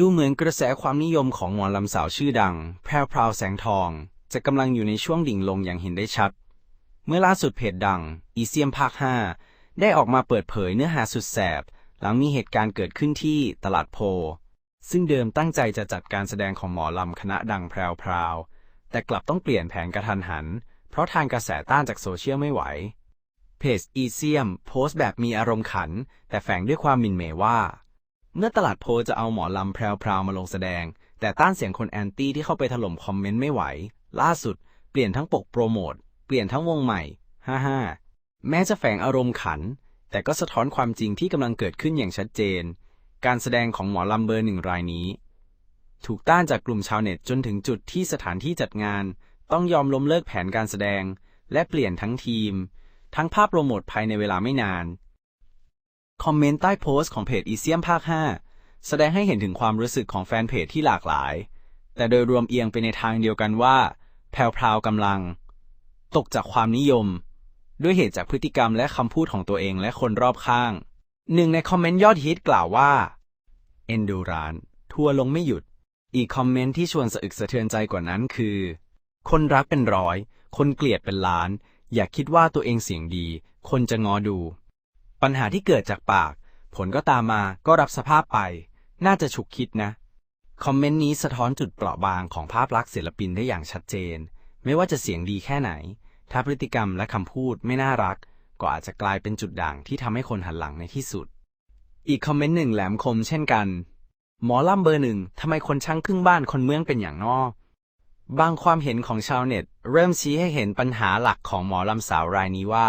ดูเหมือนกระแสความนิยมของหมอลำสาวชื่อดัง แพรวพราวแสงทอง จะกำลังอยู่ในช่วงดิ่งลงอย่างเห็นได้ชัด เมื่อล่าสุดเพจดัง อีเซียมภาค 5 ได้ออกมาเปิดเผยเนื้อหาสุดแสบ หลังมีเหตุการณ์เกิดขึ้นที่ตลาดโพ ซึ่งเดิมตั้งใจจะจัดการแสดงของหมอลำคณะดังแพรวพราว แต่กลับต้องเปลี่ยนแผนกระทันหัน เพราะทางกระแสต้านจากโซเชียลไม่ไหว เพจอีเซียม โพสต์แบบมีอารมณ์ขัน แต่แฝงด้วยความหมินเหมว่า เมื่อตลาดโพจะเอาหมอลำแพรวๆมาลงแสดง แต่ต้านเสียงคนแอนตี้ที่เข้าไปถล่มคอมเมนต์ไม่ไหว ล่าสุด เปลี่ยนทั้งปกโปรโมท เปลี่ยนทั้งวงใหม่55แม้จะแฝงอารมณ์ขัน แต่ก็สะท้อนความจริงที่กำลังเกิดขึ้นอย่างชัดเจน การแสดงของหมอลำเบอร์หนึ่งรายนี้ ถูกต้านจากกลุ่มชาวเน็ตจนถึงจุดที่สถานที่จัดงาน ต้องยอมล้มเลิกแผนการแสดง และเปลี่ยนทั้งทีม ทั้งภาพโปรโมทภายในเวลาไม่นาน คอมเมนต์ใต้โพสต์ของเพจอีเซียมภาค 5 แสดงให้เห็นถึงความรู้สึกของแฟนเพจที่หลากหลาย แต่โดยรวมเอียงไปในทางเดียวกันว่า แพรวพราวกำลัง ตกจากความนิยม ด้วยเหตุจากพฤติกรรมและคำพูดของตัวเองและคนรอบข้าง หนึ่งในคอมเมนต์ยอดฮิตกล่าวว่าเอนดูรานทัวร์ลงไม่หยุด อีกคอมเมนต์ที่ชวนสะอึกสะเทือนใจกว่านั้นคือ คนรักเป็นร้อย คนเกลียดเป็นล้าน อย่าคิดว่าตัวเองเสียงดี คนจะงอดู ปัญหาที่เกิดจากปาก ผลก็ตามมาก็รับสภาพไป น่าจะฉุกคิดนะ คอมเมนต์นี้สะท้อนจุดเปราะบางของภาพลักษณ์ศิลปินได้อย่างชัดเจน ไม่ว่าจะเสียงดีแค่ไหน ถ้าพฤติกรรมและคำพูดไม่น่ารัก ก็อาจจะกลายเป็นจุดด่างที่ทำให้คนหันหลังในที่สุด อีกคอมเมนต์หนึ่งแหลมคมเช่นกัน หมอลำเบอร์หนึ่งทำไมคนช่างครึ่งบ้านคนเมืองเป็นอย่างนอกบางความเห็นของชาวเน็ต เริ่มชี้ให้เห็นปัญหาหลักของหมอลำสาวรายนี้ว่า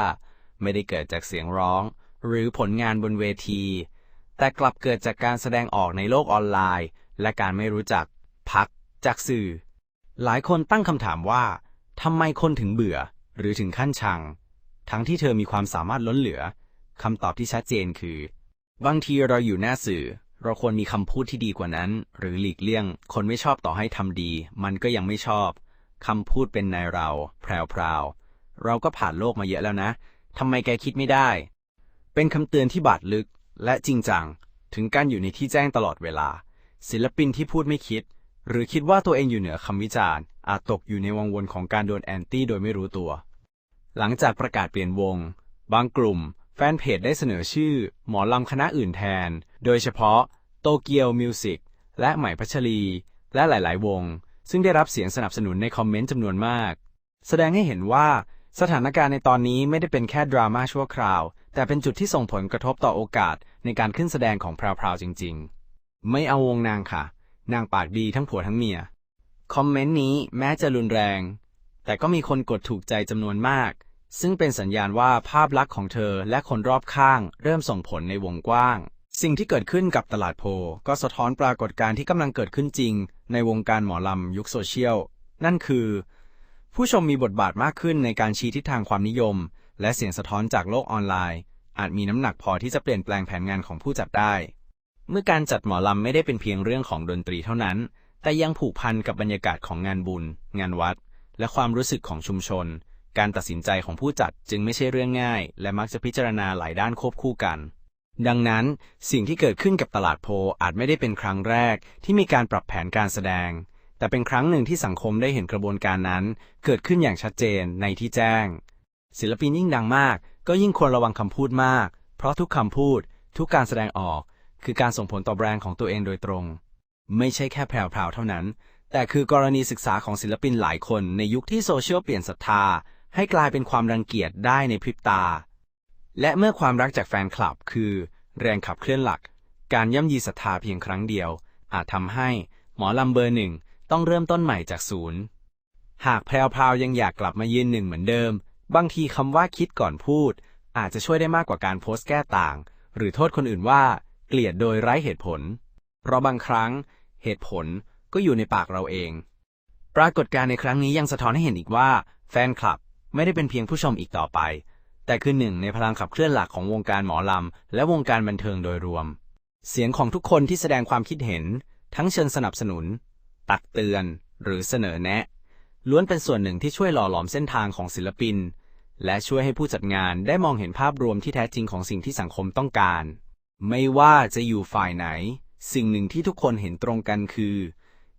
ไม่ได้เกิดจากเสียงร้อง หรือผลงานบนเวที แต่กลับเกิดจากการแสดงออกในโลกออนไลน์ และการไม่รู้จัก พัก จากสื่อ หลายคนตั้งคำถามว่าทำไมคนถึงเบื่อ หรือถึงขั้นชัง ทั้งที่เธอมีความสามารถล้นเหลือคำตอบที่ชัดเจนคือ บางทีเราอยู่หน้าสื่อ เราควรมีคำพูดที่ดีกว่านั้น หรือหลีกเลี่ยง คนไม่ชอบต่อให้ทำดี มันก็ยังไม่ชอบคำพูดเป็นในเรา แพรวๆเราก็ผ่านโลกมาเยอะแล้วนะทำไมแกคิดไม่ได้ เป็นคำเตือนที่บาดลึกและจริงจัง ถึงการอยู่ในที่แจ้งตลอดเวลา ศิลปินที่พูดไม่คิด หรือคิดว่าตัวเองอยู่เหนือคำวิจารณ์ อาจตกอยู่ในวังวนของการโดนแอนตี้โดยไม่รู้ตัว หลังจากประกาศเปลี่ยนวง บางกลุ่ม แฟนเพจได้เสนอชื่อ หมอลำคณะอื่นแทน โดยเฉพาะโตเกียวมิวสิกและใหม่พัชรี และหลาย ๆ วง ซึ่งได้รับเสียงสนับสนุนในคอมเมนต์จำนวนมาก แสดงให้เห็นว่าสถานการณ์ในตอนนี้ไม่ได้เป็นแค่ดราม่าชั่วคราว แต่เป็นจุดที่ส่งผลกระทบต่อโอกาสในการขึ้นแสดงของแพรวๆจริง ๆ ไม่เอาวงนางค่ะ นางปากดีทั้งผัวทั้งเมีย คอมเมนต์นี้แม้จะรุนแรง แต่ก็มีคนกดถูกใจจำนวนมาก ซึ่งเป็นสัญญาณว่าภาพลักษณ์ของเธอและคนรอบข้าง เริ่มส่งผลในวงกว้าง สิ่งที่เกิดขึ้นกับตลาดโพลก็สะท้อนปรากฏการณ์ที่กำลังเกิดขึ้นจริง ในวงการหมอลำยุคโซเชียล นั่นคือ ผู้ชมมีบทบาทมากขึ้นในการชี้ทิศทางความนิยม และเสียงสะท้อนจากโลกออนไลน์ อาจมีน้ำหนักพอที่จะเปลี่ยนแปลงแผนงานของผู้จัดได้ เมื่อการจัดหมอลำไม่ได้เป็นเพียงเรื่องของดนตรีเท่านั้น แต่ยังผูกพันกับบรรยากาศของงานบุญ งานวัด และความรู้สึกของชุมชน การตัดสินใจของผู้จัดจึงไม่ใช่เรื่องง่าย และมักจะพิจารณาหลายด้านควบคู่กันดังนั้นสิ่งที่เกิดขึ้นกับตลาดโพอาจไม่ได้เป็นครั้งแรกที่มีการปรับแผนการแสดง แต่เป็นครั้งหนึ่งที่สังคมได้เห็นกระบวนการนั้น เกิดขึ้นอย่างชัดเจนในที่แจ้ง ศิลปินยิ่งดังมาก ก็ยิ่งควรระวังคำพูดมาก เพราะทุกคำพูด ทุกการแสดงออก คือการส่งผลต่อแบรนด์ของตัวเองโดยตรง ไม่ใช่แค่แพรวๆเท่านั้น แต่คือกรณีศึกษาของศิลปินหลายคนในยุคที่โซเชียลเปลี่ยนศรัทธา ให้กลายเป็นความรังเกียจได้ในพริบตา และเมื่อความรักจากแฟนคลับ คือ แรงขับเคลื่อนหลัก การย่ำยีศรัทธาเพียงครั้งเดียว อาจทำให้หมอลำเบอร์หนึ่งต้องเริ่มต้นใหม่จากศูนย์หากแพรวๆยังอยากกลับมายืนหนึ่งเหมือนเดิม บางทีคำว่าคิดก่อนพูด อาจจะช่วยได้มากกว่าการโพสต์แก้ต่าง หรือโทษคนอื่นว่า เกลียดโดยไร้เหตุผล เพราะบางครั้ง เหตุผลก็อยู่ในปากเราเอง ปรากฏการณ์ในครั้งนี้ยังสะท้อนให้เห็นอีกว่า แฟนคลับไม่ได้เป็นเพียงผู้ชมอีกต่อไป แต่คือหนึ่งในพลังขับเคลื่อนหลักของวงการหมอลำ และวงการบันเทิงโดยรวม เสียงของทุกคนที่แสดงความคิดเห็น ทั้งเชิงสนับสนุน ตักเตือน หรือเสนอแนะ ล้วนเป็นส่วนหนึ่งที่ช่วยหล่อหลอมเส้นทางของศิลปิน และช่วยให้ผู้จัดงานได้มองเห็นภาพรวมที่แท้จริงของสิ่งที่สังคมต้องการ ไม่ว่าจะอยู่ฝ่ายไหน สิ่งหนึ่งที่ทุกคนเห็นตรงกันคือ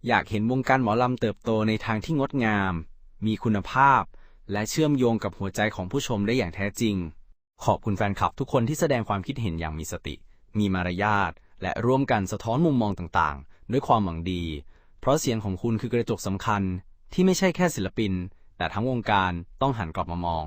อยากเห็นวงการหมอลำเติบโตในทางที่งดงาม มีคุณภาพ และเชื่อมโยงกับหัวใจของผู้ชมได้อย่างแท้จริง ขอบคุณแฟนคลับทุกคนที่แสดงความคิดเห็นอย่างมีสติ มีมารยาท และร่วมกันสะท้อนมุมมองต่างๆ ด้วยความหวังดี เพราะเสียงของคุณคือกระจกสำคัญ ที่ไม่ใช่แค่ศิลปิน แต่ทั้งวงการต้องหันกลับมามอง